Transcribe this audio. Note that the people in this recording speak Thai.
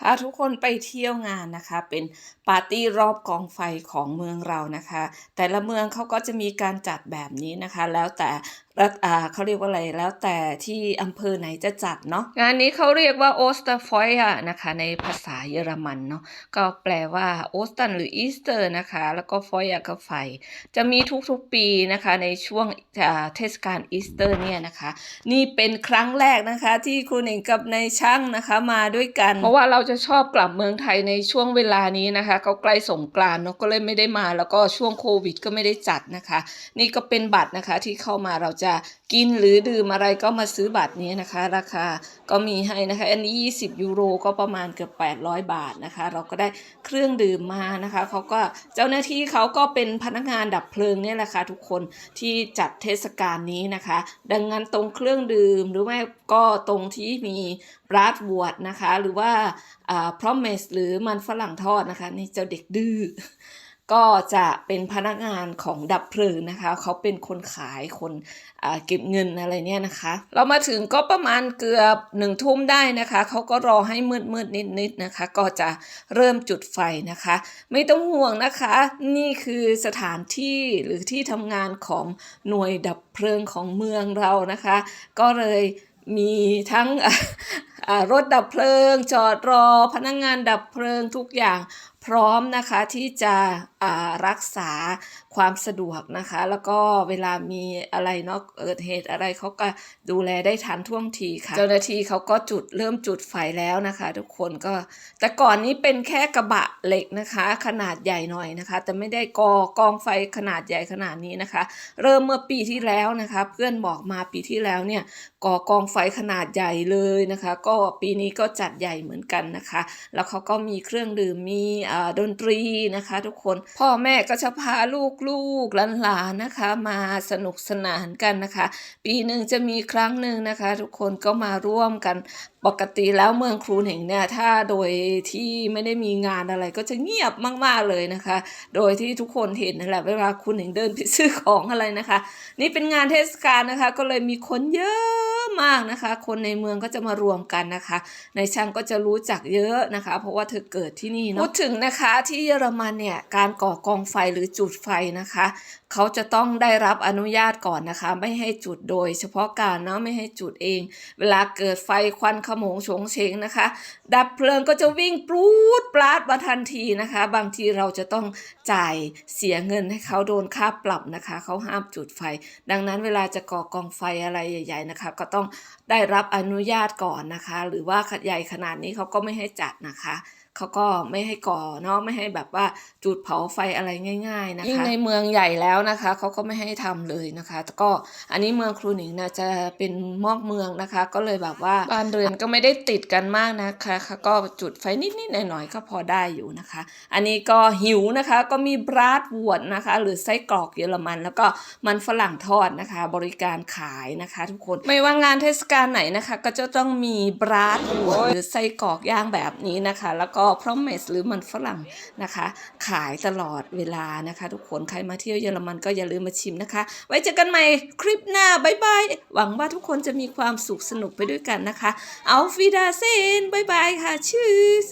พาทุกคนไปเที่ยวงานนะคะ เป็นปาร์ตี้รอบกองไฟของเมืองเรานะคะ แต่ละเมืองเขาก็จะมีการจัดแบบนี้นะคะ แล้วแต่ รัฐอ่าเขาเรียกว่าอะไรแล้วแต่ที่อำเภอไหนจะจัดเนาะงานนี้เขาเรียกว่าโอสเตอร์ฟอยนะคะ ในภาษาเยอรมันเนาะก็แปลว่าโอสตันหรืออีสเตอร์นะคะ แล้วก็ฟอยก็ไฟ จะมีทุกๆปีนะคะ ในช่วงเทศกาลอีสเตอร์เนี่ยนะคะ นี่เป็นครั้งแรกนะคะ ที่ครูหนิงกับนายช่างนะคะมาด้วยกัน เพราะว่าเราจะชอบกลับเมืองไทยในช่วงเวลานี้นะคะก็ใกล้สงกรานต์เนาะก็เลยไม่ได้มา แล้วก็ช่วงโควิด ก็ไม่ได้จัดนะคะ นี่ก็เป็นบัตรนะคะที่เข้ามาเราจะกินหรือดื่มอะไรก็มาซื้อบัตรนี้นะคะ ราคาก็มีให้นะคะ อันนี้ 20 ยูโรก็ประมาณเกือบ 800 บาทนะคะ เราก็ได้เครื่องดื่มมานะคะเขาก็เจ้าหน้าที่เขาก็เป็นพนักงานดับเพลิงเนี่ยแหละค่ะทุกคนที่จัดเทศกาลนี้นะคะ ดังนั้นตรงเครื่องดื่มหรือไม่ก็ตรงที่มีบราดบวดนะคะ หรือว่าอ่า promise หรือมันฝรั่งทอดนะคะ นี่เจ้าเด็กดื้อ ก็จะเป็นพนักงานของดับเพลิงนะคะ เขาเป็นคนขายคนเก็บเงินอะไรเนี่ยนะคะ เรามาถึงก็ประมาณเกือบหนึ่งทุ่มได้นะคะ เขาก็รอให้มืดมืดนิดนิดๆนะคะ ก็จะเริ่มจุดไฟนะคะ ไม่ต้องห่วงนะคะ นี่คือสถานที่หรือที่ทำงานของหน่วยดับเพลิงของเมืองเรานะคะ ก็เลยมีทั้ง รถดับเพลิง จอดรอ พนักงงานดับเพลิงทุกอย่างพร้อมนะคะที่จะรักษาความสะดวกนะคะ แล้วก็เวลามีอะไรเนาะเกิดเหตุอะไรเขาก็ดูแลได้ทันท่วงทีค่ะ เจ้าหน้าที่เขาก็จุดเริ่มจุดไฟแล้วนะคะ ทุกคนก็ แต่ก่อนนี้เป็นแค่กระบะเหล็กนะคะ ขนาดใหญ่หน่อยนะคะ แต่ไม่ได้กอกองไฟขนาดใหญ่ขนาดนี้นะคะ เริ่มเมื่อปีที่แล้วนะคะ เพื่อนบอกมาปีที่แล้วเนี่ยก่อกองไฟขนาดใหญ่เลยนะคะ ก็ปีนี้ก็จัดใหญ่เหมือนกันนะคะ แล้วเขาก็มีเครื่องดื่มมีดนตรีนะคะ ทุกคนพ่อแม่ก็จะพาลูกลูกหลานๆนะคะ มาสนุกสนานกันนะคะ ปีหนึ่งจะมีครั้งหนึ่งนะคะ ทุกคนก็มาร่วมกันปกติแล้วเมืองครูเหน่งเนี่ยถ้าโดยที่ไม่ได้มีงานอะไรก็จะเงียบมาก ๆเลยนะคะ โดยที่ทุกคนเห็นนั่นแหละเวลาคุณเหน่งเดินไปซื้อของอะไรนะคะ นี่เป็นงานเทศกาลนะคะ ก็เลยมีคนเยอะ มากนะคะ คนในเมืองก็จะมารวมกันนะคะ ในช่างก็จะรู้จักเยอะนะคะ เพราะว่าเธอเกิดที่นี่เนาะพูดถึงนะคะที่เยอรมันเนี่ยการก่อกองไฟหรือจุดไฟนะคะ เขาจะต้องได้รับอนุญาตก่อนนะคะ ไม่ให้จุดโดย เฉพาะการเนาะไม่ให้จุดเอง เวลาเกิดไฟควันขโมงโฉงเฉงนะคะ ดับเพลิงก็จะวิ่งปรูดปราดมาทันทีนะคะ บางทีเราจะต้องจ่ายเสียเงินให้เขาโดนค่าปรับนะคะ เขาห้ามจุดไฟ ดังนั้นเวลาจะก่อกองไฟอะไรใหญ่ ๆนะคะ ก็ต้องได้รับอนุญาตก่อนนะคะ หรือว่าใหญ่ขนาดนี้เขาก็ไม่ให้จัดนะคะ เขาก็ไม่ให้ก่อเนาะไม่ให้แบบว่าจุดเผาไฟอะไรง่าย ๆนะคะยิ่งในเมืองใหญ่แล้วนะคะเขาก็ไม่ให้ทำเลยนะคะแต่ก็อันนี้เมืองครูหนิงนะจะเป็นมอกเมืองนะคะ ก็เลยแบบว่าบ้านเรือนก็ไม่ได้ติดกันมากนะคะก็จุดไฟนิดๆหน่อยๆก็พอได้อยู่นะคะ อันนี้ก็หิวนะคะก็มีบราดวดนะคะ หรือไส้กรอกเยอรมัน แล้วก็มันฝรั่งทอดนะคะ บริการขายนะคะ ทุกคนไม่ว่างานเทศกาลไหนนะคะ ก็จะต้องมีบราดวดหรือไส้กรอกย่างแบบนี้นะคะ แล้วก็พรอมเมสหรือมันฝรั่งนะคะ ขายตลอดเวลานะคะ ทุกคนใครมาเที่ยวเยอรมันก็อย่าลืมมาชิมนะคะ ไว้เจอกันใหม่คลิปหน้าบ๊ายบายหวังว่าทุกคนจะมีความสุขสนุกไปด้วยกันนะคะ เอาฟีดาเซนบ๊ายบายค่ะชื่อ